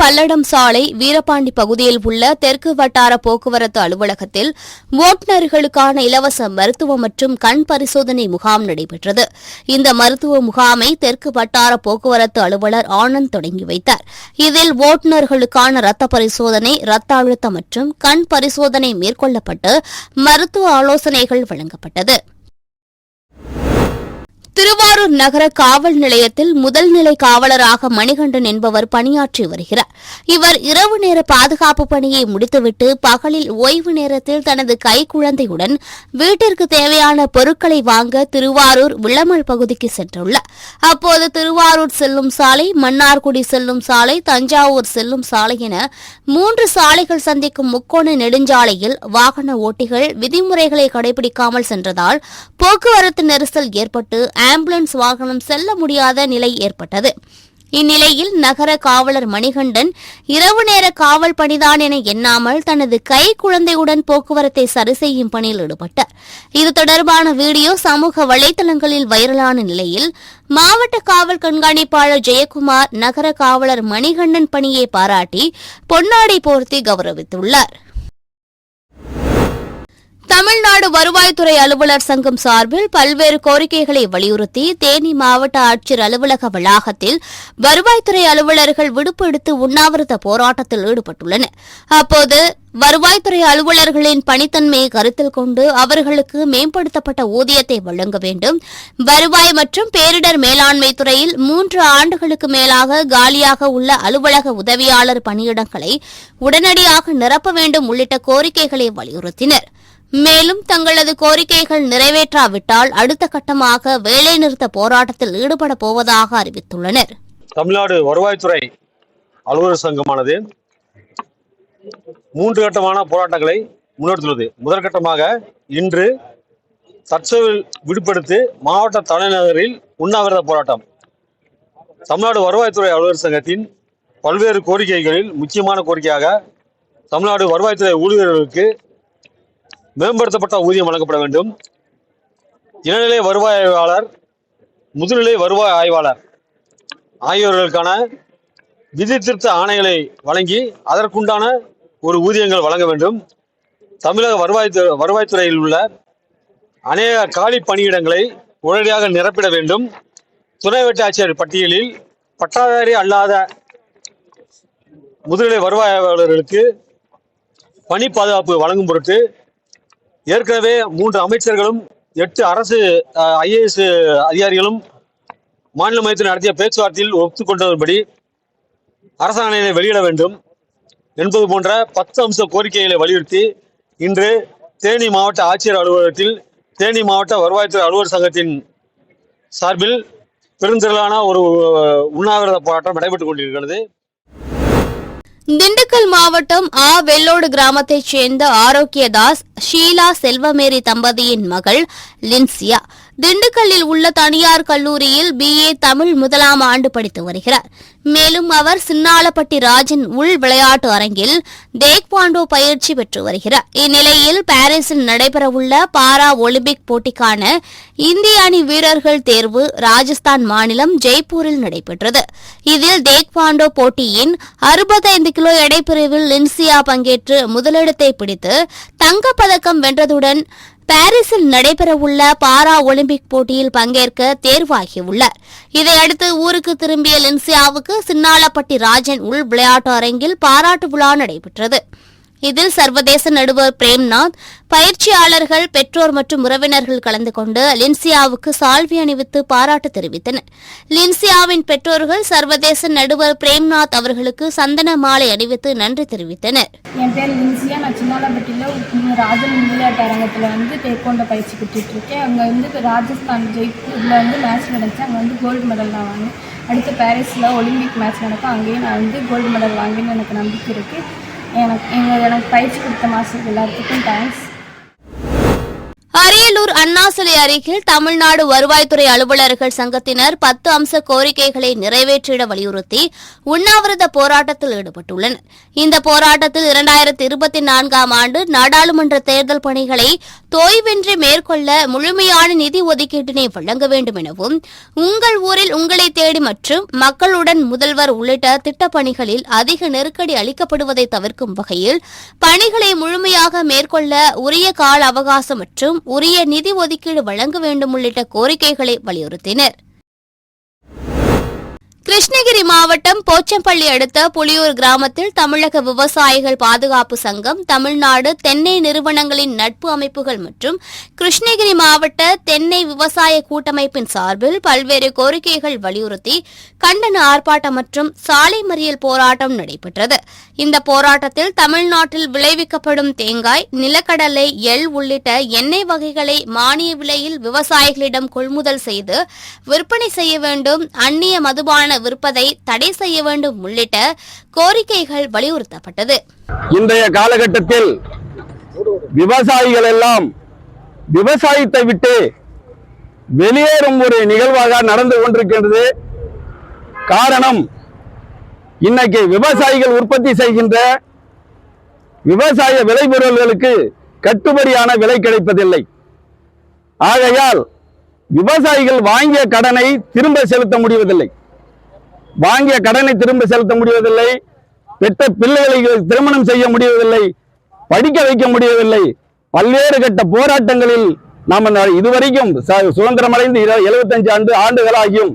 பல்லடம் சாலை வீரபாண்டி பகுதியில் உள்ள தெற்கு வட்டார போக்குவரத்து அலுவலகத்தில் ஓட்டுநர்களுக்கான இலவச மருத்துவ மற்றும் கண் பரிசோதனை முகாம் நடைபெற்றது. இந்த மருத்துவ முகாமை தெற்கு வட்டார போக்குவரத்து அலுவலர் ஆனந்த் தொடங்கி வைத்தார். இதில் ஓட்டுநர்களுக்கான ரத்த பரிசோதனை ரத்த அழுத்தம் மற்றும் கண் பரிசோதனை மேற்கொள்ளப்பட்டு மருத்துவ ஆலோசனைகள் வழங்கப்பட்டது. திருவாரூர் நகர காவல் நிலையத்தில் முதல்நிலை காவலராக மணிகண்டன் என்பவர் பணியாற்றி வருகிறார். இவர் இரவு நேர பாதுகாப்பு பணியை முடித்துவிட்டு பகலில் ஓய்வு நேரத்தில் தனது கைக்குழந்தையுடன் வீட்டிற்கு தேவையான பொருட்களை வாங்க திருவாரூர் விளமல் பகுதிக்கு சென்றுள்ளார். அப்போது திருவாரூர் செல்லும் சாலை மன்னார்குடி செல்லும் சாலை தஞ்சாவூர் செல்லும் சாலை என மூன்று சாலைகள் சந்திக்கும் முக்கோண நெடுஞ்சாலையில் வாகன ஓட்டிகள் விதிமுறைகளை கடைபிடிக்காமல் சென்றதால் போக்குவரத்து நெரிசல் ஏற்பட்டு ஆம்புலன்ஸ் வாகனம் செல்ல முடியாத நிலை ஏற்பட்டது. இந்நிலையில் நகர காவலர் மணிகண்டன் இரவு நேர காவல் பணிதான் என எண்ணாமல் தனது கை குழந்தையுடன் போக்குவரத்தை சரி செய்யும் பணியில் ஈடுபட்டார். இது தொடர்பான வீடியோ சமூக வலைதளங்களில் வைரலான நிலையில் மாவட்ட காவல் கண்காணிப்பாளர் ஜெயக்குமார் நகர காவலர் மணிகண்டன் பணியை பாராட்டி பொன்னாடை போர்த்தி கௌரவித்துள்ளார். தமிழ்நாடு வருவாய்த்துறை அலுவலர் சங்கம் சார்பில் பல்வேறு கோரிக்கைகளை வலியுறுத்தி தேனி மாவட்ட ஆட்சியர் அலுவலக வளாகத்தில் வருவாய்த்துறை அலுவலர்கள் விடுப்பு எடுத்து உண்ணாவிரத போராட்டத்தில் ஈடுபட்டுள்ளனர். அப்போது வருவாய்த்துறை அலுவலர்களின் பணித்தன்மையை கருத்தில் கொண்டு அவர்களுக்கு மேம்படுத்தப்பட்ட ஊதியத்தை வழங்க வேண்டும். வருவாய் மற்றும் பேரிடர் மேலாண்மை துறையில் மூன்று ஆண்டுகளுக்கு மேலாக காலியாக உள்ள அலுவலக உதவியாளர் பணியிடங்களை உடனடியாக நிரப்ப வேண்டும் உள்ளிட்ட கோரிக்கைகளை வலியுறுத்தினர். மேலும் தங்களது கோரிக்கைகள் நிறைவேற்றாவிட்டால் அடுத்த கட்டமாக வேலைநிறுத்த போராட்டத்தில் ஈடுபட போவதாக அறிவித்துள்ளனர். தமிழ்நாடு வருவாய்த்துறை அலுவலர் சங்கமானது மூன்று கட்டமான போராட்டங்களை முன்னெடுத்துள்ளது. முதற்கட்டமாக இன்று தற்செயல் விடுபடுத்து மாவட்ட தலைநகரில் உண்ணாவிரத போராட்டம். தமிழ்நாடு வருவாய்த்துறை அலுவலர் சங்கத்தின் பல்வேறு கோரிக்கைகளில் முக்கியமான கோரிக்கையாக தமிழ்நாடு வருவாய்த்துறை ஊழியர்களுக்கு மேம்படுத்தப்பட்ட ஊதியம் வழங்கப்பட வேண்டும். இளநிலை வருவாய் ஆய்வாளர் முதுநிலை வருவாய் ஆய்வாளர் ஆகியோர்களுக்கான விதி திருத்த ஆணைகளை வழங்கி அதற்குண்டான ஒரு ஊதியங்கள் வழங்க வேண்டும். தமிழக வருவாய் வருவாய்த்துறையில் உள்ள அநேக காலி பணியிடங்களை உடனடியாக நிரப்பிட வேண்டும். துணை வட்டாட்சியர் பட்டியலில் பட்டாதாரி அல்லாத முதுநிலை வருவாய் ஆய்வாளர்களுக்கு பணி பாதுகாப்பு வழங்கும் பொருட்டு ஏற்கனவே மூன்று அமைச்சர்களும் எட்டு அரசு ஐஏஎஸ் அதிகாரிகளும் மாநில மையத்தில் நடத்திய பேச்சுவார்த்தையில் ஒப்புக்கொண்டபடி அரசாணையை வெளியிட வேண்டும் என்பது போன்ற பத்து அம்ச கோரிக்கைகளை வலியுறுத்தி இன்று தேனி மாவட்ட ஆட்சியர் அலுவலகத்தில் தேனி மாவட்ட வருவாய்த்துறை அலுவலர் சங்கத்தின் சார்பில் பெருந்திரளான ஒரு உண்ணாவிரத போராட்டம் நடைபெற்றுக் கொண்டிருக்கிறது. திண்டுக்கல் மாவட்டம் ஆ. வெள்ளோடு கிராமத்தைச் சேர்ந்த ஆரோக்கியதாஸ் ஷீலா செல்வமேரி தம்பதியின் மகள் லின்சியா. திண்டுக்கல்லில் உள்ள தனியார் கல்லூரியில் பிஏ தமிழ் முதலாம் ஆண்டு படித்து வருகிறார். மேலும் அவர் சின்னாலப்பட்டி ராஜன் உள் விளையாட்டு அரங்கில் தேக்வாண்டோ பயிற்சி பெற்று வருகிறார். இந்நிலையில் பாரிஸில் நடைபெறவுள்ள பாரா ஒலிம்பிக் போட்டிக்கான இந்திய அணி வீரர்கள் தேர்வு ராஜஸ்தான் மாநிலம் ஜெய்ப்பூரில் நடைபெற்றது. இதில் தேக்வாண்டோ போட்டியின் அறுபத்தைந்து கிலோ எடைப்பிரிவில் லின்சியா பங்கேற்று முதலிடத்தை பிடித்து தங்கப்பதக்கம் வென்றதுடன் பாரிஸில் நடைபெறவுள்ள பாரா ஒலிம்பிக் போட்டியில் பங்கேற்க தேர்வாகியுள்ளார். இதையடுத்து ஊருக்கு திரும்பிய லின்சியாவுக்கு சின்னாலப்பட்டி ராஜன் உள் விளையாட்டு அரங்கில் பாராட்டு விழா நடைபெற்றது. இதில் சர்வதேச நடுவர் பிரேம்நாத் பயிற்சியாளர்கள் பெற்றோர் மற்றும் உறவினர்கள் கலந்து கொண்டு லின்சியாவுக்கு சால்வி அணிவித்து பாராட்டு தெரிவித்தனர். லின்சியாவின் பெற்றோர்கள் சர்வதேச நடுவர் பிரேம்நாத் அவர்களுக்கு சந்தன மாலை அணிவித்து நன்றி தெரிவித்தனர். என் பேர் லின்சியா. நான் சின்னாலப்பட்டியில் ராஜன் விளையாட்டு அரங்கத்தில் வந்து டேக்கோண்ட பயிற்சி பெற்றுட்டு இருக்கேன். அங்கே வந்து ராஜஸ்தான் ஜெய்ப்பூரில் வந்து மேட்ச் நடந்துச்சு அங்கே வந்து கோல்டு மெடல் நான் வாங்கினேன். அடுத்து பாரிஸில் ஒலிம்பிக் மேட்ச் நடக்கும். அங்கேயும் நான் வந்து கோல்டு மெடல் வாங்கினு எனக்கு நம்பிக்கை இருக்குது எனக்கு எங்கள் எனக்கு பயிற்சி கொடுத்த மாதத்துக்கு எல்லாத்துக்கும் தேங்க்ஸ் அரியலூர் வேலூர் அண்ணா சிலை அருகில் தமிழ்நாடு வருவாய்த்துறை அலுவலர்கள் சங்கத்தினர் பத்து அம்ச கோரிக்கைகளை நிறைவேற்றிட வலியுறுத்தி உண்ணாவிரத போராட்டத்தில் ஈடுபட்டுள்ளனர். இந்த போராட்டத்தில் இரண்டாயிரத்தி இருபத்தி நான்காம் ஆண்டு நாடாளுமன்ற தேர்தல் பணிகளை தொய்வின்றி மேற்கொள்ள முழுமையான நிதி ஒதுக்கீட்டினை வழங்க வேண்டும் எனவும் உங்கள் ஊரில் உங்களை தேடி மற்றும் மக்களுடன் முதல்வர் உள்ளிட்ட திட்டப்பணிகளில் அதிக நெருக்கடி அளிக்கப்படுவதை தவிர்க்கும் வகையில் பணிகளை முழுமையாக மேற்கொள்ள உரிய கால அவகாசம் மற்றும் உரிய நிதி ஒதுக்கீடு வழங்க வேண்டும் உள்ளிட்ட கோரிக்கைகளை வலியுறுத்தினர் கிருஷ்ணகிரி மாவட்டம் போச்சம்பள்ளி அடுத்த புலியூர் கிராமத்தில் தமிழக விவசாயிகள் பாதுகாப்பு சங்கம் தமிழ்நாடு தென்னை நிறுவனங்களின் நட்பு அமைப்புகள் மற்றும் கிருஷ்ணகிரி மாவட்ட தென்னை விவசாய கூட்டமைப்பின் சார்பில் பல்வேறு கோரிக்கைகள் வலியுறுத்தி கண்டன ஆர்ப்பாட்டம் மற்றும் சாலை மறியல் போராட்டம் நடைபெற்றது. இந்த போராட்டத்தில் தமிழ்நாட்டில் விளைவிக்கப்படும் தேங்காய் நிலக்கடலை எள் உள்ளிட்ட எண்ணெய் வகைகளை மானிய விலையில் விவசாயிகளிடம் கொள்முதல் செய்து விற்பனை செய்ய வேண்டும் அந்நிய மதுபான விற்பதை தடை செய்ய வேண்டும் உள்ளிட்ட கோரிக்கைகள் வலியுறுத்தப்பட்டது. இன்றைய காலகட்டத்தில் விவசாயிகள் எல்லாம் விவசாயத்தை விட்டு வெளியேறும் ஒரு நிகழ்வாக நடந்து கொண்டிருக்கின்றது. காரணம் இன்னைக்கு விவசாயிகள் உற்பத்தி செய்கின்ற விவசாய விளைபொருள்களுக்கு கட்டுப்படியான விலை கிடைப்பதில்லை. ஆகையால் விவசாயிகள் வாங்கிய கடனை திரும்ப செலுத்த முடிவதில்லை. வாங்கிய கடனை திரும்ப செலுத்த முடிவதில்லை பெற்ற பிள்ளைகளை திருமணம் செய்ய முடியவில்லை. படிக்க வைக்க முடியவில்லை. பல்வேறு கட்ட போராட்டங்களில் நாம் இதுவரைக்கும் சுதந்திரம் அடைந்து எழுபத்தஞ்சு ஆண்டு ஆண்டுகளாகியும்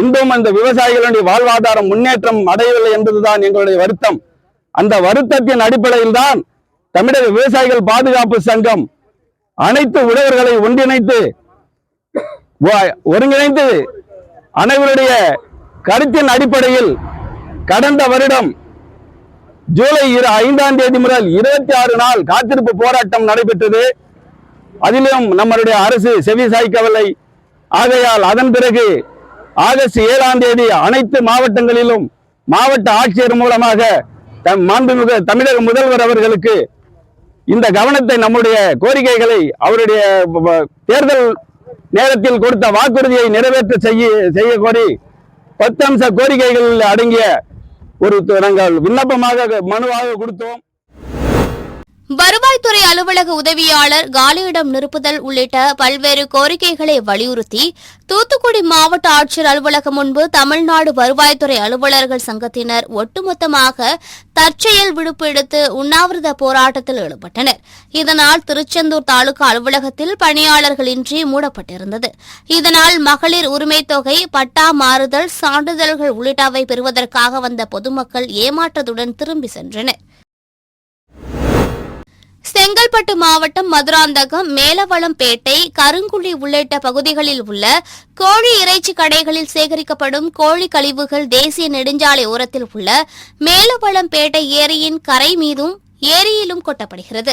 இன்றும் அந்த விவசாயிகளுடைய வாழ்வாதாரம் முன்னேற்றம் அடையவில்லை என்பதுதான் எங்களுடைய வருத்தம். அந்த வருத்தத்தின் அடிப்படையில் தான் தமிழக விவசாயிகள் பாதுகாப்பு சங்கம் அனைத்து உழவர்களை ஒன்றிணைத்து ஒருங்கிணைந்து அனைவருடைய கருத்தின் அடிப்படையில் கடந்த வருடம் ஜூலை இரு ஐந்தாம் தேதி முதல் இருபத்தி ஆறு நாள் காத்திருப்பு போராட்டம் நடைபெற்றது. அதிலும் நம்மளுடைய அரசு செவி சாய்க்கவில்லை. ஆகையால் அதன் பிறகு ஆகஸ்ட் ஏழாம் தேதி அனைத்து மாவட்டங்களிலும் மாவட்ட ஆட்சியர் மூலமாக தம் மாண்புமிகு தமிழக முதல்வர் அவர்களுக்கு இந்த கவனத்தை நம்முடைய கோரிக்கைகளை அவருடைய தேர்தல் நேரத்தில் கொடுத்த வாக்குறுதியை நிறைவேற்ற செய்ய செய்ய கோரி பத்து அம்ச கோரிக்கைகள் அடங்கிய ஒரு நாங்கள் விண்ணப்பமாக மனுவாக கொடுத்தோம். வருவாய்த்துறை அலுவலக உதவியாளர் காலியிடம் நிரப்புதல் உள்ளிட்ட பல்வேறு கோரிக்கைகளை வலியுறுத்தி தூத்துக்குடி மாவட்ட ஆட்சியர் அலுவலகம் முன்பு தமிழ்நாடு வருவாய்த்துறை அலுவலர்கள் சங்கத்தினர் ஒட்டுமொத்தமாக தற்செயல் விடுப்பு எடுத்து உண்ணாவிரத போராட்டத்தில் ஈடுபட்டனர். இதனால் திருச்செந்தூர் தாலுகா அலுவலகத்தில் பணியாளர்களின்றி மூடப்பட்டிருந்தது. இதனால் மகளிர் உரிமைத் தொகை பட்டா மாறுதல் சான்றிதழ்கள் உள்ளிட்டவை பெறுவதற்காக வந்த பொதுமக்கள் ஏமாற்றத்துடன் திரும்பி சென்றனர். செங்கல்பட்டு மாவட்டம் மதுராந்தகம் மேலவளம்பேட்டை கருங்குழி உள்ளிட்ட பகுதிகளில் உள்ள கோழி இறைச்சி கடைகளில் சேகரிக்கப்படும் கோழி கழிவுகள் தேசிய நெடுஞ்சாலை ஓரத்தில் உள்ள மேலவளம்பேட்டை ஏரியின் கரை மீதும் ஏரியிலும் கொட்டப்படுகிறது.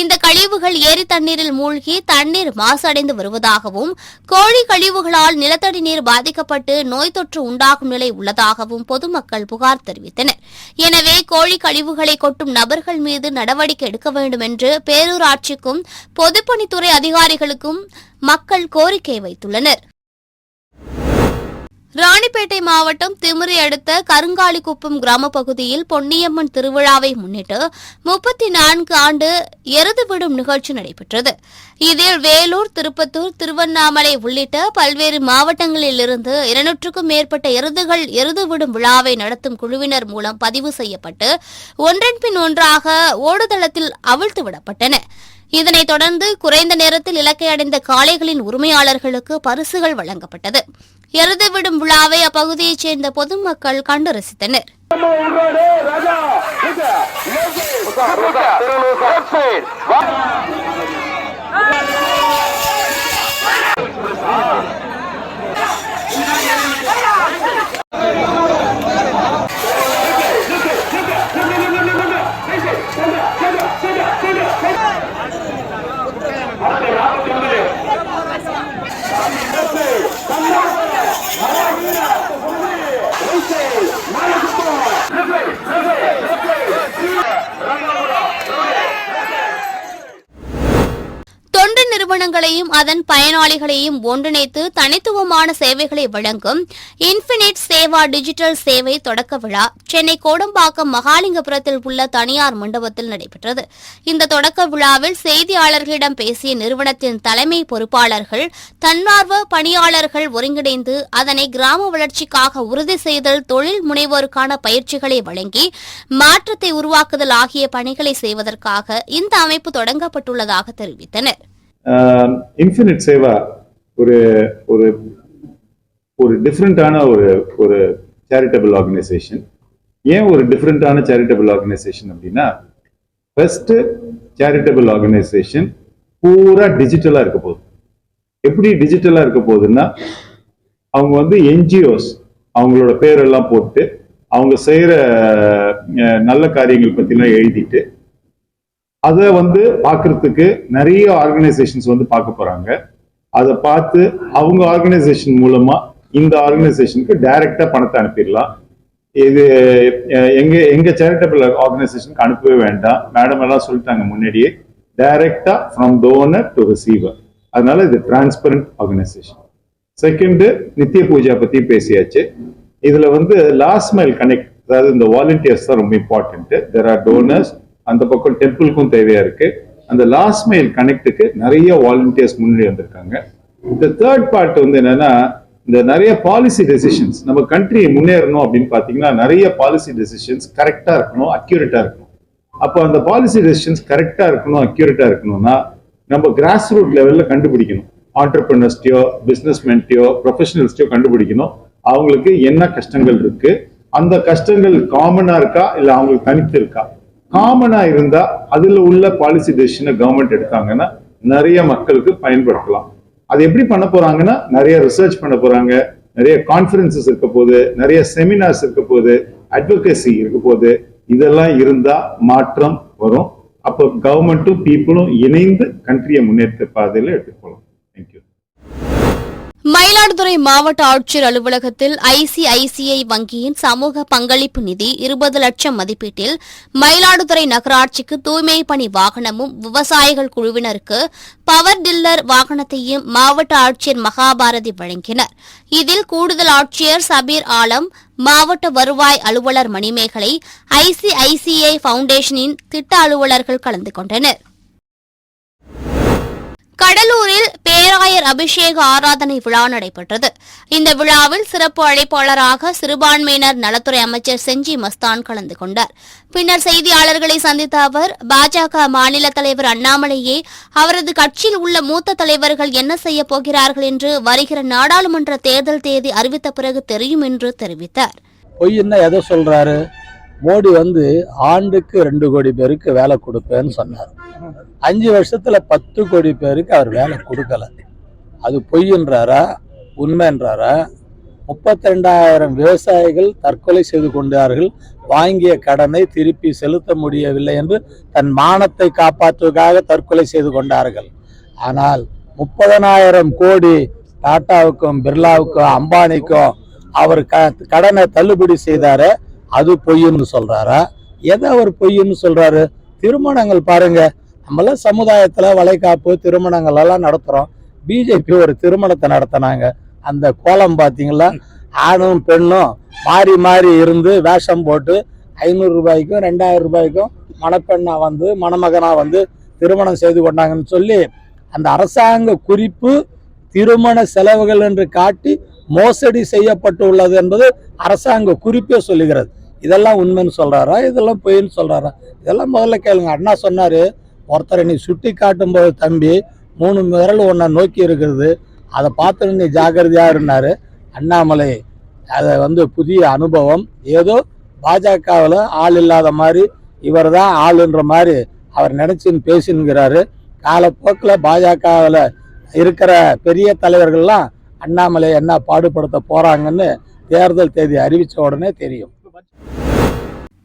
இந்த கழிவுகள் ஏரி தண்ணீரில் மூழ்கி தண்ணீர் மாசடைந்து வருவதாகவும் கோழி கழிவுகளால் நிலத்தடி நீர் பாதிக்கப்பட்டு நோய் தொற்று உண்டாகும் நிலை உள்ளதாகவும் பொதுமக்கள் புகார் தெரிவித்தனர். எனவே கோழி கழிவுகளை கொட்டும் நபர்கள் மீது நடவடிக்கை எடுக்க வேண்டும் என்று பேரூராட்சிக்கும் பொதுப்பணித்துறை அதிகாரிகளுக்கும் மக்கள் கோரிக்கை வைத்துள்ளனர். ராணிப்பேட்டை மாவட்டம் திமிரி அடுத்த கருங்காலிக்குப்பம் கிராம பகுதியில் பொன்னியம்மன் திருவிழாவை முன்னிட்டு முப்பத்தி நான்கு ஆண்டு எருது விடும் நிகழ்ச்சி நடைபெற்றது. இதில் வேலூர் திருப்பத்தூர் திருவண்ணாமலை உள்ளிட்ட பல்வேறு மாவட்டங்களிலிருந்து இருநூற்றுக்கும் மேற்பட்ட எருதுகள் எருது விடும் விழாவை நடத்தும் குழுவினர் மூலம் பதிவு செய்யப்பட்டு ஒன்றன் பின் ஒன்றாக ஓடுதளத்தில் அவிழ்த்து விடப்பட்டன. இதனைத் தொடர்ந்து குறைந்த நேரத்தில் இலக்கை அடைந்த காளைகளின் உரிமையாளர்களுக்கு பரிசுகள் வழங்கப்பட்டது. எருதுவிடும் விழாவை அப்பகுதியைச் சேர்ந்த பொதுமக்கள் கண்டு ரசித்தனர் Wow. அதன் பயனாளிகளையும் ஒன்றிணைத்து தனித்துவமான சேவைகளை வழங்கும் இன்ஃபினிட் சேவா டிஜிட்டல் சேவை தொடக்க விழா சென்னை கோடம்பாக்கம் மகாலிங்கபுரத்தில் உள்ள தனியார் மண்டபத்தில் நடைபெற்றது. இந்த தொடக்க விழாவில் செய்தியாளர்களிடம் பேசிய நிறுவனத்தின் தலைமை பொறுப்பாளர்கள் தன்னார்வ பணியாளர்கள் ஒருங்கிணைந்து அதனை கிராம வளர்ச்சிக்காக உறுதி செய்தல் தொழில் முனைவோருக்கான பயிற்சிகளை வழங்கி மாற்றத்தை உருவாக்குதல் ஆகிய பணிகளை செய்வதற்காக இந்த அமைப்பு தொடங்கப்பட்டுள்ளதாக தெரிவித்தனர். இன்ஃபினிட் சேவா ஒரு ஒரு ஒரு டிஃப்ரெண்ட்டான ஒரு ஒரு சேரிட்டபிள் ஆர்கனைசேஷன் ஏன் ஒரு டிஃப்ரெண்ட்டான சேரிட்டபிள் ஆர்கனைசேஷன் அப்படின்னா ஃபஸ்ட்டு சேரிட்டபிள் ஆர்கனைசேஷன் பூரா டிஜிட்டலாக இருக்க போகுது. எப்படி டிஜிட்டலாக இருக்க போகுதுன்னா அவங்க வந்து என்ஜிஓஸ் அவங்களோட பேரெல்லாம் போட்டு அவங்க செய்கிற நல்ல காரியங்கள் பற்றிலாம் எழுதிட்டு அதை வந்து பார்க்கறதுக்கு நிறைய ஆர்கனைசேஷன்ஸ் வந்து பார்க்க போறாங்க. அதை பார்த்து அவங்க ஆர்கனைசேஷன் மூலமா இந்த ஆர்கனைசேஷனுக்கு டைரக்டா பணத்தை அனுப்பிடலாம். இது எங்க எங்க சேரிட்டபிள் ஆர்கனைசேஷனுக்கு அனுப்பவே வேண்டாம். மேடம் எல்லாம் சொல்லிட்டாங்க முன்னாடியே. டைரக்டா ஃப்ரம் டோனர் டு ரிசீவர் அதனால இது டிரான்ஸ்பரண்ட் ஆர்கனைசேஷன் செகண்டு நித்திய பூஜா பத்தி பேசியாச்சு. இதுல வந்து லாஸ்ட் மைல் கனெக்ட் அதாவது இந்த வாலண்டியர்ஸ் தான் ரொம்ப இம்பார்ட்டன்ட் தெர் ஆர் டோனர்ஸ் அந்த பக்கம் டெம்பிளுக்கும் தேவையா இருக்கு. அந்த லாஸ்ட் மைல் கனெக்டுக்கு நிறைய வாலண்டியர்ஸ் முன்னாடி வந்திருக்காங்க. இந்த தேர்ட் பார்ட் வந்து என்னன்னா இந்த நிறைய பாலிசி டெசிஷன்ஸ் நம்ம கண்ட்ரி முன்னேறணும் அப்படின்னு பாத்தீங்கன்னா நிறைய பாலிசி டெசிஷன்ஸ் கரெக்டா இருக்கணும் அக்யூரேட்டா இருக்கணும். அப்போ அந்த பாலிசி டெசிஷன்ஸ் கரெக்டா இருக்கணும் அக்யூரேட்டா இருக்கணும்னா நம்ம கிராஸ் ரூட் லெவல்ல கண்டுபிடிக்கணும். ஆண்டர்பிரினர்ஸ்டையோ பிஸ்னஸ்மென்ட்டையோ ப்ரொஃபஷனல்ஸ்டையோ கண்டுபிடிக்கணும். அவங்களுக்கு என்ன கஷ்டங்கள் இருக்கு? அந்த கஷ்டங்கள் காமனா இருக்கா? இல்ல அவங்களுக்கு தனித்து இருக்கா? காமனா இருந்தா அதுல உள்ள பாலிசி டெசிஷனை கவர்மெண்ட் எடுத்தாங்கன்னா நிறைய மக்களுக்கு பயன்படுத்தலாம். அது எப்படி பண்ண போறாங்கன்னா நிறைய ரிசர்ச் பண்ண போறாங்க. நிறைய கான்ஃபரன்சஸ் இருக்க போகுது. நிறைய செமினார்ஸ் இருக்க போகுது. அட்வொகேசி இருக்க போகுது. இதெல்லாம் இருந்தா மாற்றம் வரும். அப்போ கவர்மெண்ட்டும் பீப்புளும் இணைந்து கண்ட்ரியை முன்னேற்ற பாதையில எடுத்துக்கொள்ளும் மயிலாடுதுறை மாவட்ட ஆட்சியர் அலுவலகத்தில் ஐசிஐசிஐ வங்கியின் சமூக பங்களிப்பு நிதி இருபது லட்சம் மதிப்பீட்டில் மயிலாடுதுறை நகராட்சிக்கு தூய்மை பணி வாகனமும் விவசாயிகள் குழுவினருக்கு பவர் டில்லர் வாகனத்தையும் மாவட்ட ஆட்சியர் மகாபாரதி வழங்கினர். இதில் கூடுதல் ஆட்சியர் சபீர் ஆலம் மாவட்ட வருவாய் அலுவலர் மணிமேகலை ஐசிஐசிஐ ஃபவுண்டேஷனின் திட்ட அலுவலர்கள் கலந்து கொண்டனர். கடலூரில் பேராயர் அபிஷேக ஆராதனை விழா நடைபெற்றது. இந்த விழாவில் சிறப்பு அழைப்பாளராக சிறுபான்மையினர் நலத்துறை அமைச்சர் செஞ்சி மஸ்தான் கலந்து கொண்டார். பின்னர் செய்தியாளர்களை சந்தித்த அவர் பாஜக மாநில தலைவர் அண்ணாமலையே அவரது கட்சியில் உள்ள மூத்த தலைவர்கள் என்ன செய்ய போகிறார்கள் என்று வருகிற நாடாளுமன்ற தேர்தல் தேதி அறிவித்த பிறகு தெரியும் என்று தெரிவித்தார். பொய்ன்னா எதை சொல்றாரு? மோடி வந்து ஆண்டுக்கு ரெண்டு கோடி பேருக்கு வேலை கொடுப்பேன்னு சொன்னார். அஞ்சு வருஷத்துல பத்து கோடி பேருக்கு அவர் வேலை கொடுக்கல. அது பொய்ன்றாரா உண்மைன்றாரா? முப்பத்தி ரெண்டாயிரம் விவசாயிகள் தற்கொலை செய்து கொண்டார்கள். வாங்கிய கடனை திருப்பி செலுத்த முடியவில்லை என்று தன் மானத்தை காப்பாற்றுவதற்காக தற்கொலை செய்து கொண்டார்கள். ஆனால் முப்பதனாயிரம் கோடி டாட்டாவுக்கும் பிர்லாவுக்கும் அம்பானிக்கும் அவர் க கடனை தள்ளுபடி செய்தாரே அது பொய்ன்னு சொல்கிறாரா எதை அவர் பொய்ன்னு சொல்கிறாரு திருமணங்கள் பாருங்க. நம்மளாம் சமுதாயத்தில் வளைகாப்பு திருமணங்கள் எல்லாம் நடத்துகிறோம் பிஜேபி ஒரு திருமணத்தை நடத்தினாங்க. அந்த கோலம் பார்த்தீங்களா ஆணும் பெண்ணும் மாறி மாறி இருந்து வேஷம் போட்டு ஐநூறு ரூபாய்க்கும் ரெண்டாயிரம் ரூபாய்க்கும் மணப்பெண்ணாக வந்து மணமகனாக வந்து திருமணம் செய்து கொண்டாங்கன்னு சொல்லி அந்த அரசாங்க குறிப்பு திருமண செலவுகள் என்று காட்டி மோசடி செய்யப்பட்டுள்ளது என்பது அரசாங்க குறிப்பே சொல்லுகிறது. இதெல்லாம் உண்மைன்னு சொல்கிறாரா இதெல்லாம் பொய்ன்னு சொல்கிறாரா இதெல்லாம் முதல்ல கேளுங்க. அண்ணா சொன்னார் ஒருத்தரை நீ சுட்டி காட்டும்போது தம்பி மூணு விரல் ஒன்றை நோக்கி இருக்கிறது அதை பார்த்து நீ ஜாகிரதையாக இருந்தார். அண்ணாமலை அதை வந்து புதிய அனுபவம். ஏதோ பாஜகவில் ஆள் இல்லாத மாதிரி இவர் தான் ஆளுன்ற மாதிரி அவர் நினச்சின்னு பேசினுங்கிறாரு காலப்போக்கில் பாஜகவில் இருக்கிற பெரிய தலைவர்கள்லாம் அண்ணாமலை என்ன பாடுபடுத்த போறாங்கன்னு தேர்தல் தேதி அறிவித்த உடனே தெரியும்.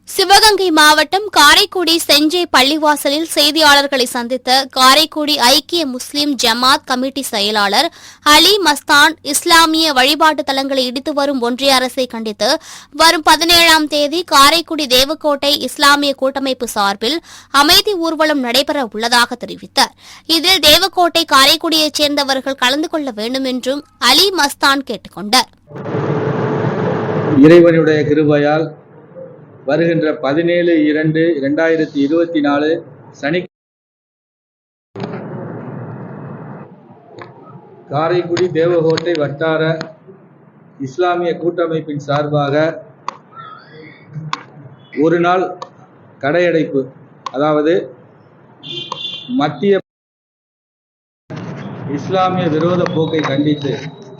சிவகங்கை மாவட்டம் காரைக்குடி செஞ்சை பள்ளிவாசலில் செய்தியாளர்களை சந்தித்த காரைக்குடி ஐக்கிய முஸ்லிம் ஜமாத் கமிட்டி செயலாளர் அலி மஸ்தான் இஸ்லாமிய வழிபாட்டு தலங்களை இடித்து வரும் ஒன்றிய அரசை கண்டித்து வரும் பதினேழாம் தேதி காரைக்குடி தேவக்கோட்டை இஸ்லாமிய கூட்டமைப்பு சார்பில் அமைதி ஊர்வலம் நடைபெற உள்ளதாக தெரிவித்தார். இதில் தேவக்கோட்டை காரைக்குடியைச் சேர்ந்தவர்கள் கலந்து கொள்ள வேண்டும் என்றும் அலி மஸ்தான் கேட்டுக் கொண்டார் இறைவனுடைய கிருபையால் வருகின்ற பதினேழு இரண்டு இரண்டாயிரத்தி இருபத்தி நாலு சனி காரைக்குடி தேவகோட்டை வட்டார இஸ்லாமிய கூட்டமைப்பின் சார்பாக ஒரு நாள் கடையடைப்பு அதாவது மத்திய இஸ்லாமிய விரோத போக்கை கண்டித்து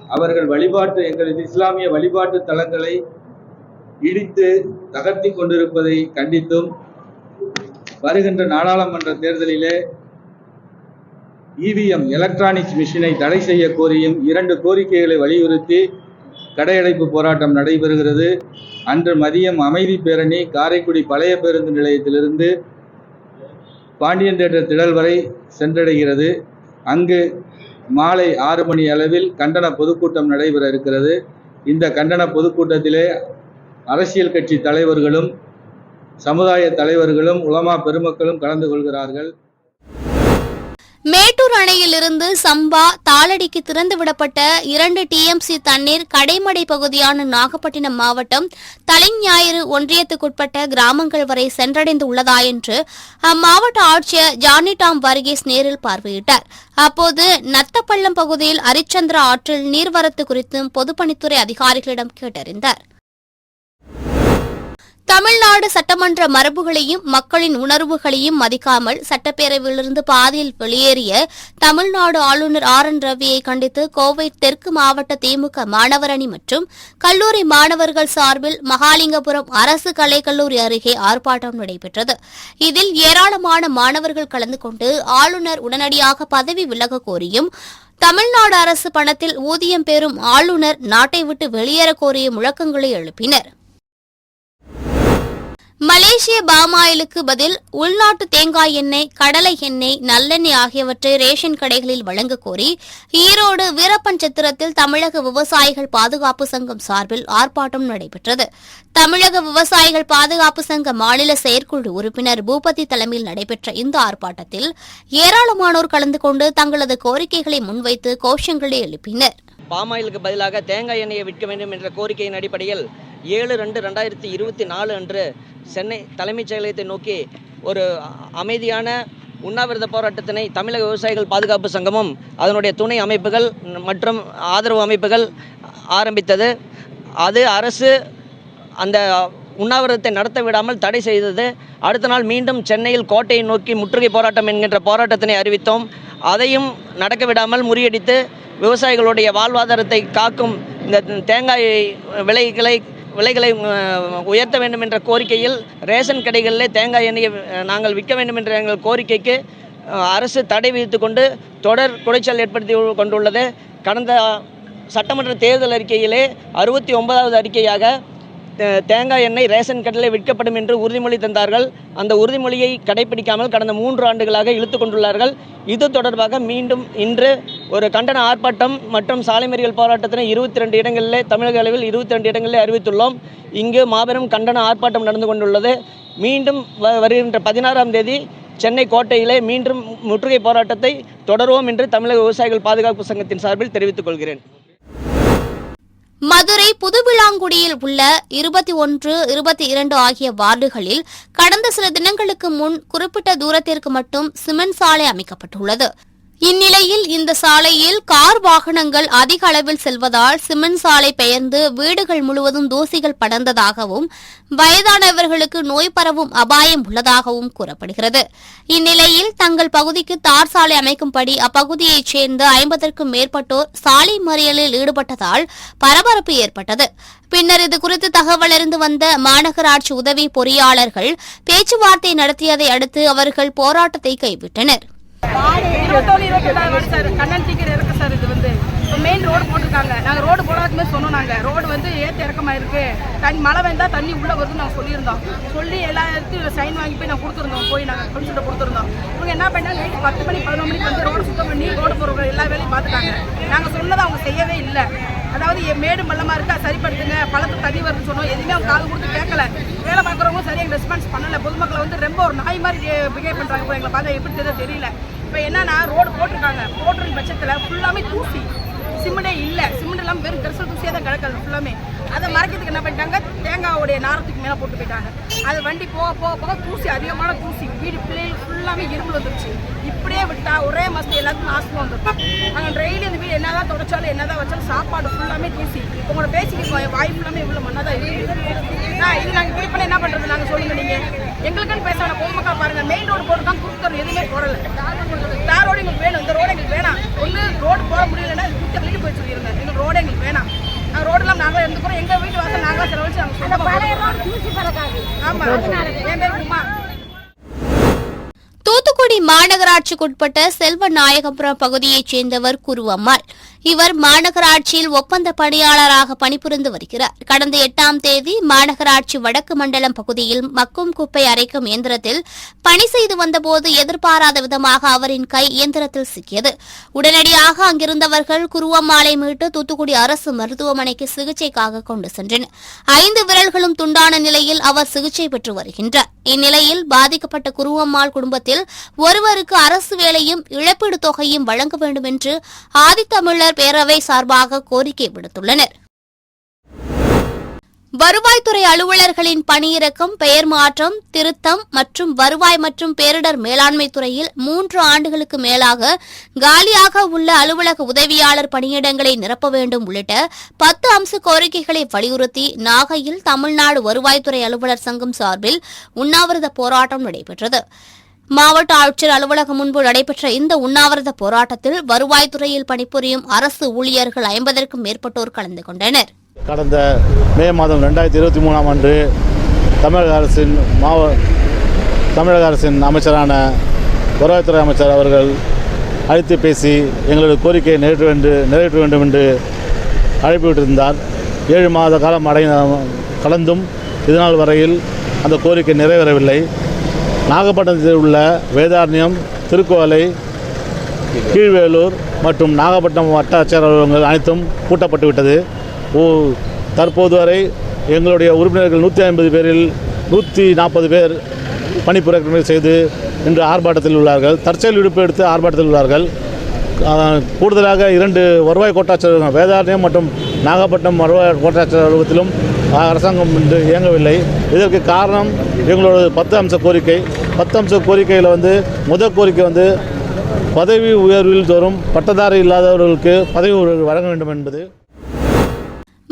அவர்கள் வழிபாட்டு எங்களது இஸ்லாமிய வழிபாட்டு தலங்களை இடித்து தகர்த்தி கொண்டிருப்பதை கண்டித்தும் வருகின்ற நாடாளுமன்ற தேர்தலிலே இவிஎம் எலக்ட்ரானிக்ஸ் மிஷினை தடை செய்ய கோரியும் இரண்டு கோரிக்கைகளை வலியுறுத்தி கடையடைப்பு போராட்டம் நடைபெறுகிறது. அன்று மதியம் அமைதி பேரணி காரைக்குடி பழைய பேருந்து நிலையத்திலிருந்து பாண்டியன் தேட்டர் திடல் வரை சென்றடைகிறது. அங்கு மாலை ஆறு மணி அளவில் கண்டன பொதுக்கூட்டம் நடைபெற இருக்கிறது. இந்த கண்டன பொதுக்கூட்டத்திலே அரசியல் கட்சி தலைவர்களும் சமுதாய தலைவர்களும் உலமா பெருமக்களும் கலந்து கொள்கிறார்கள். மேட்டூர் அணையிலிருந்து சம்பா தாளடிக்கு திறந்துவிடப்பட்ட இரண்டு டிஎம்சி தண்ணீர் கடைமடை பகுதியான நாகப்பட்டினம் மாவட்டம் தலைஞாயிறு ஒன்றியத்துக்குட்பட்ட கிராமங்கள் வரை சென்றடைந்து உள்ளதா என்று அம்மாவட்ட ஆட்சியர் ஜானி டாம் வர்கீஸ் நேரில் பார்வையிட்டார். அப்போது நத்தப்பள்ளம் பகுதியில் அரிச்சந்திர ஆற்றில் நீர்வரத்து குறித்தும் பொதுப்பணித்துறை அதிகாரிகளிடம் கேட்டறிந்தார். தமிழ்நாடு சட்டமன்ற மரபுகளையும் மக்களின் உணர்வுகளையும் மதிக்காமல் சட்டப்பேரவையிலிருந்து பாதியில் வெளியேறிய தமிழ்நாடு ஆளுநர் ஆர் என் ரவியை கண்டித்து கோவை தெற்கு மாவட்ட திமுக மாணவர் அணி மற்றும் கல்லூரி மாணவர்கள் சார்பில் மகாலிங்கபுரம் அரசு கலைக்கல்லூரி அருகே ஆர்ப்பாட்டம் நடைபெற்றது. இதில் ஏராளமான மாணவர்கள் கலந்து கொண்டு ஆளுநர் உடனடியாக பதவி விலக கோரியும் தமிழ்நாடு அரசு பணத்தில் ஊதியம் பெறும் ஆளுநர் நாட்டை விட்டு வெளியேற கோரிய முழக்கங்களை எழுப்பினர். மலேசிய பாமாயிலுக்கு பதில் உள்நாட்டு தேங்காய் எண்ணெய் கடலை எண்ணெய் நல்லெண்ணெய் ஆகியவற்றை ரேஷன் கடைகளில் வழங்க கோரி ஈரோடு வீரப்பன்சத்திரத்தில் தமிழக விவசாயிகள் பாதுகாப்பு சங்கம் சார்பில் ஆர்ப்பாட்டம் நடைபெற்றது. தமிழக விவசாயிகள் பாதுகாப்பு சங்க மாநில செயற்குழு உறுப்பினர் பூபதி தலைமையில் நடைபெற்ற இந்த ஆர்ப்பாட்டத்தில் ஏராளமானோர் கலந்து கொண்டு தங்களது கோரிக்கைகளை முன்வைத்து கோஷங்களை எழுப்பினர். பாமாயிலுக்கு பதிலாக தேங்காய் எண்ணெயை விற்க வேண்டும் என்ற கோரிக்கையின் அடிப்படையில் ஏழு ரெண்டு ரெண்டாயிரத்தி இருபத்தி நாலு அன்று சென்னை தலைமைச் செயலகத்தை நோக்கி ஒரு அமைதியான உண்ணாவிரத போராட்டத்தினை தமிழக விவசாயிகள் பாதுகாப்பு சங்கமும் அதனுடைய துணை அமைப்புகள் மற்றும் ஆதரவு அமைப்புகள் ஆரம்பித்தது. அது அரசு அந்த உண்ணாவிரதத்தை நடத்த விடாமல் தடை செய்தது. அடுத்த நாள் மீண்டும் சென்னையில் கோட்டையை நோக்கி முற்றுகை போராட்டம் என்கின்ற போராட்டத்தினை அறிவித்தோம். அதையும் நடக்க விடாமல் முறியடித்து விவசாயிகளுடைய வாழ்வாதாரத்தை காக்கும் இந்த தேங்காய் விலைகளை விலைகளை உயர்த்த வேண்டும் என்ற கோரிக்கையில் ரேஷன் கடைகளிலே தேங்காய் எண்ணெயை நாங்கள் விற்க வேண்டும் என்ற எங்கள் கோரிக்கைக்கு அரசு தடை விதித்து கொண்டு தொடர் குடைச்சல் ஏற்படுத்தி கொண்டுள்ளது. கடந்த சட்டமன்ற தேர்தல் அறிக்கையிலே அறுபத்தி ஒன்பதாவது அறிக்கையாக தேங்காய் எண்ணெய் ரேஷன் கடையில் விற்கப்படும் என்று உறுதிமொழி தந்தார்கள். அந்த உறுதிமொழியை கடைபிடிக்காமல் கடந்த மூன்று ஆண்டுகளாக இழுத்து கொண்டுள்ளார்கள். இது தொடர்பாக மீண்டும் இன்று ஒரு கண்டன ஆர்ப்பாட்டம் மற்றும் சாலை மறியல் போராட்டத்தினை இருபத்தி ரெண்டு இடங்களிலே தமிழக அளவில் இருபத்தி ரெண்டு இடங்களிலே அறிவித்துள்ளோம். இங்கு மாபெரும் கண்டன ஆர்ப்பாட்டம் நடந்து கொண்டுள்ளது. மீண்டும் வ- வருகின்ற பதினாறாம் தேதி சென்னை கோட்டையிலே மீண்டும் முற்றுகை போராட்டத்தை தொடருவோம் என்று தமிழக விவசாயிகள் பாதுகாப்பு சங்கத்தின் சார்பில் தெரிவித்துக் கொள்கிறேன். மதுரை புதுவிளாங்குடியில் உள்ள இருபத்தி ஒன்று இருபத்தி இரண்டு ஆகிய வார்டுகளில் கடந்த சில தினங்களுக்கு முன் குறிப்பிட்ட தூரத்திற்கு மட்டும் சிமெண்ட் சாலை அமைக்கப்பட்டுள்ளது. இந்நிலையில் இந்த சாலையில் கார் வாகனங்கள் அதிக அளவில் செல்வதால் சிமெண்ட் சாலை பெயர்ந்து வீடுகள் முழுவதும் தூசிகள் படர்ந்ததாகவும் வயதானவர்களுக்கு நோய் பரவும் அபாயம் உள்ளதாகவும் கூறப்படுகிறது. இந்நிலையில் தங்கள் பகுதிக்கு தார் சாலை அமைக்கும்படி அப்பகுதியைச் சேர்ந்த ஐம்பதற்கும் மேற்பட்டோர் சாலை மறியலில் ஈடுபட்டதால் பரபரப்பு ஏற்பட்டது. பின்னர் இது குறித்து தகவல் அறிந்து வந்த மாநகராட்சி உதவி பொறியாளர்கள் பேச்சுவார்த்தை நடத்தியதை அடுத்து அவர்கள் போராட்டத்தை கைவிட்டனர். இருபத்தொன்று இருபத்தி நாலு சார் கண்ணன் டிக்கெட் இருக்கு சார் இது வந்து. இப்போ மெயின் ரோடு போட்டிருக்காங்க. நாங்கள் ரோடு போடாதுமே சொன்னோம் நாங்கள் ரோடு வந்து ஏற்ற இறக்கமாக இருக்குது தண்ணி மழை வந்தால் தண்ணி உள்ளே வருதுன்னு நாங்கள் சொல்லியிருந்தோம். சொல்லி எல்லா இடத்தையும் சைன் வாங்கி போய் நாங்கள் கொடுத்துருந்தோம். போய் நாங்கள் கவுன்சிலர் கொடுத்துருந்தோம். இவங்க என்ன பண்ணாங்க? நைட்டு பத்து மணி பதினொரு மணிக்கு வந்து ரோடு சுத்தம் பண்ணி ரோடு போகிற எல்லா வேலையும் பார்த்துட்டாங்க. நாங்கள் சொன்னதை அவங்க செய்யவே இல்லை. அதாவது என் மேடு மல்லமாக இருக்கா? சரிப்படுத்துங்க. பழத்து தண்ணி வருதுன்னு சொன்னோம். எதுவுமே அவங்க காது கொடுத்து கேட்கல. வேலை பார்க்குறவங்க சரியாக ரெஸ்பான்ஸ் பண்ணல. பொதுமக்களை வந்து ரொம்ப ஒரு நாய் மாதிரி பிஹேவ் பண்ணுறாங்க எங்களை பார்த்தா எப்படி தெரியல. இப்போ என்னன்னா ரோடு போட்டிருக்காங்க. போட்டிருக்க பட்சத்தில் ஃபுல்லாமே தூசி. சிமெண்டே இல்லை. சிமெண்ட் எல்லாம் வெறும் கரிசல் தூசியாக தான் கிடக்கல ஃபுல்லாமே அதை மறைக்கிறதுக்கு என்ன பண்ணிட்டாங்க? தேங்காவுடைய நாரத்துக்கு மேலே போட்டு போயிட்டாங்க. அது வண்டி போக போக போக தூசி அதிகமான தூசி. வீடு பிள்ளைகள் ஃபுல்லாமே இரும்பு வந்துருச்சு. இப்படியே விட்டா ஒரே மாதம் எல்லாத்துக்கும் ஆஸ்மா வந்துடும் நாங்கள் டெய்லி அந்த வீடு என்னதான் தொடச்சாலும் என்னதான் வச்சாலும் சாப்பாடு ஃபுல்லாமே தூசி. உங்களோட பேசிக்கு வாய் ஃபுல்லாமே இவ்வளோ மண்ணாக தான் இருக்குது இது நாங்கள் இப்படி என்ன பண்ணுறது நாங்கள் சொல்லுங்கள் நீங்கள் எங்களுக்குன்னு பேச வேணாம் பொதுமக்கள் பாருங்கள் மெயின் ரோடு போட்டு தான் குறுக்கர் எதுவுமே போடலை. தார் ரோடு எங்களுக்கு வேணும். இந்த ரோடு எங்களுக்கு வேணாம். ஒன்று ரோடு போட முடியலன்னா குறுக்க வெளியே போய் சொல்லிடுங்க எங்களுக்கு ரோடு எங்களுக்கு வேணாம். நாங்கள் ரோடெல்லாம் நாங்களே இருந்துக்கிறோம். எங்கள் வீட்டு வாசல் நாங்களாக செலவழிச்சு நாங்கள் சொந்தமாக ஆமாம் என் பேர் உமா. தூத்துக்குடி மாநகராட்சிக்குட்பட்ட செல்வநாயகபுரம் பகுதியைச் சேர்ந்தவர் குருவம்மாள். இவர் மாநகராட்சியில் ஒப்பந்த பணியாளராக பணிபுரிந்து வருகிறார். கடந்த எட்டாம் தேதி மாநகராட்சி வடக்கு மண்டலம் பகுதியில் மக்கும் குப்பை அரைக்கும் இயந்திரத்தில் பணி செய்து வந்தபோது எதிர்பாராத விதமாக அவரின் கை இயந்திரத்தில் சிக்கியது. உடனடியாக அங்கிருந்தவர்கள் குருவம்மாலை மீட்டு தூத்துக்குடி அரசு மருத்துவமனைக்கு சிகிச்சைக்காக கொண்டு சென்றனர். ஐந்து விரல்களும் துண்டான நிலையில் அவர் சிகிச்சை பெற்று வருகின்றார். இந்நிலையில் பாதிக்கப்பட்ட குருவம்மாள் குடும்பத்தில் ஒருவருக்கு அரசு வேலையும் இழப்பீடு தொகையும் வழங்க வேண்டும் என்று ஆதித்தமிழர் பேரவை சார்பாக கோரிக்கை விடுத்துள்ளனர். வருவாய்த்துறை அலுவலர்களின் பணியிறக்கம் பெயர் மாற்றம் திருத்தம் மற்றும் வருவாய் மற்றும் பேரிடர் மேலாண்மை துறையில் மூன்று ஆண்டுகளுக்கு மேலாக காலியாக உள்ள அலுவலக உதவியாளர் பணியிடங்களை நிரப்ப வேண்டும் உள்ளிட்ட பத்து அம்ச கோரிக்கைகளை வலியுறுத்தி நாகையில் தமிழ்நாடு வருவாய்த்துறை அலுவலர் சங்கம் சார்பில் உண்ணாவிரத போராட்டம் நடைபெற்றது. மாவட்ட ஆட்சியர் அலுவலகம் முன்பு நடைபெற்ற இந்த உண்ணாவிரத போராட்டத்தில் வருவாய்த்துறையில் பணிபுரியும் அரசு ஊழியர்கள் ஐம்பதற்கும் மேற்பட்டோர் கலந்து கொண்டனர். கடந்த மே மாதம் ரெண்டாயிரத்தி இருபத்தி மூணாம் ஆண்டு தமிழக அரசின் மாவ தமிழக அரசின் அமைச்சரான வருவாய்த்துறை அமைச்சர் அவர்கள் அழைத்து பேசி எங்களது கோரிக்கையை நிறைவேற்ற வேண்டும் நிறைவேற்ற வேண்டும் என்று அழைப்பு விட்டிருந்தார். ஏழு மாத காலம் அடை கலந்தும் இதுநாள் வரையில் அந்த கோரிக்கை நிறைவேறவில்லை. நாகப்பட்டினத்தில் உள்ள வேதாரண்யம் திருக்கோலை கீழ்வேலூர் மற்றும் நாகப்பட்டினம் வட்ட ஆட்சியர் அலுவலகங்கள் அனைத்தும் பூட்டப்பட்டு விட்டது ஓ தற்போது வரை எங்களுடைய உறுப்பினர்கள் நூற்றி ஐம்பது பேரில் நூற்றி நாற்பது பேர் பணிப்புறக்கணை செய்து இன்று ஆர்ப்பாட்டத்தில் உள்ளார்கள். தற்செயல் விடுப்பு எடுத்து ஆர்ப்பாட்டத்தில் உள்ளார்கள். கூடுதலாக இரண்டு வருவாய் கோட்டாட்சியர் வேதாரண்யம் மற்றும் நாகப்பட்டினம் வருவாய் கோட்டாட்சியர் அலுவலகத்திலும் அரசாங்கம் இன்று இயங்கவில்லை. இதற்கு காரணம் எங்களோட பத்து அம்ச கோரிக்கை. பத்தம்ச கோரிக்கையில் வந்து முதல் கோரிக்கை வந்து பதவி உயர்வில் தோறும் பட்டதாரி இல்லாதவர்களுக்கு பதவி உயர்வு வழங்க வேண்டும் என்பது.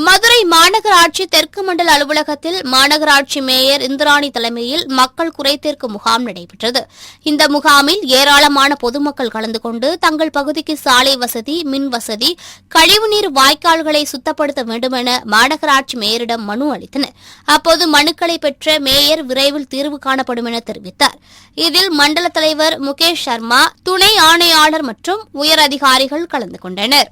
மதுரை மாநகராட்சி தெற்கு மண்டல அலுவலகத்தில் மாநகராட்சி மேயர் இந்திராணி தலைமையில் மக்கள் குறைதீர்க்கு முகாம் நடைபெற்றது. இந்த முகாமில் ஏராளமான பொதுமக்கள் கலந்து கொண்டு தங்கள் பகுதிக்கு சாலை வசதி மின் வசதி கழிவுநீர் வாய்க்கால்களை சுத்தப்படுத்த வேண்டுமென மாநகராட்சி மேயரிடம் மனு அளித்தனர். அப்போது மனுக்களை பெற்ற மேயர் விரைவில் தீர்வு காணப்படும் என தெரிவித்தார். இதில் மண்டல தலைவர் முகேஷ் சர்மா துணை ஆணையாளர் மற்றும் உயர் அதிகாரிகள் கலந்து கொண்டனர்.